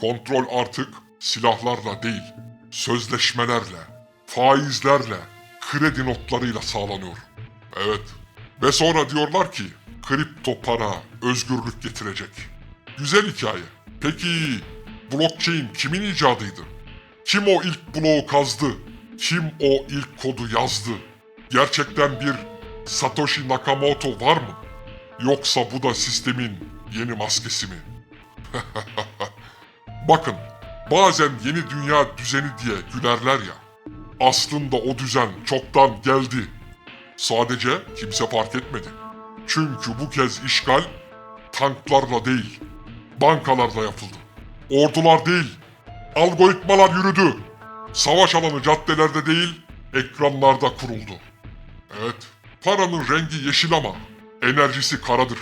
Kontrol artık silahlarla değil, sözleşmelerle, faizlerle, kredi notlarıyla sağlanıyor. Evet. Ve sonra diyorlar ki kripto para özgürlük getirecek. Güzel hikaye. Peki blockchain kimin icadıydı? Kim o ilk bloğu kazdı? Kim o ilk kodu yazdı? Gerçekten bir Satoshi Nakamoto var mı? Yoksa bu da sistemin yeni maskesi mi? Bakın, bazen yeni dünya düzeni diye gülerler ya. Aslında o düzen çoktan geldi. Sadece kimse fark etmedi. Çünkü bu kez işgal tanklarla değil, bankalarla yapıldı. Ordular değil, algoritmalar yürüdü. Savaş alanı caddelerde değil, ekranlarda kuruldu. Evet, paranın rengi yeşil ama enerjisi karadır.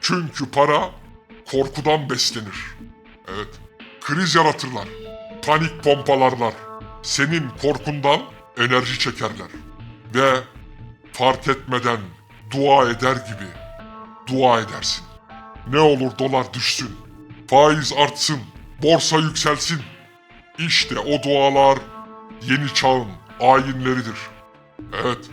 Çünkü para korkudan beslenir. Evet, kriz yaratırlar, panik pompalarlar. Senin korkundan enerji çekerler. Ve fark etmeden dua eder gibi dua edersin. Ne olur dolar düşsün, faiz artsın, borsa yükselsin. İşte o dualar yeni çağın ayinleridir. Evet,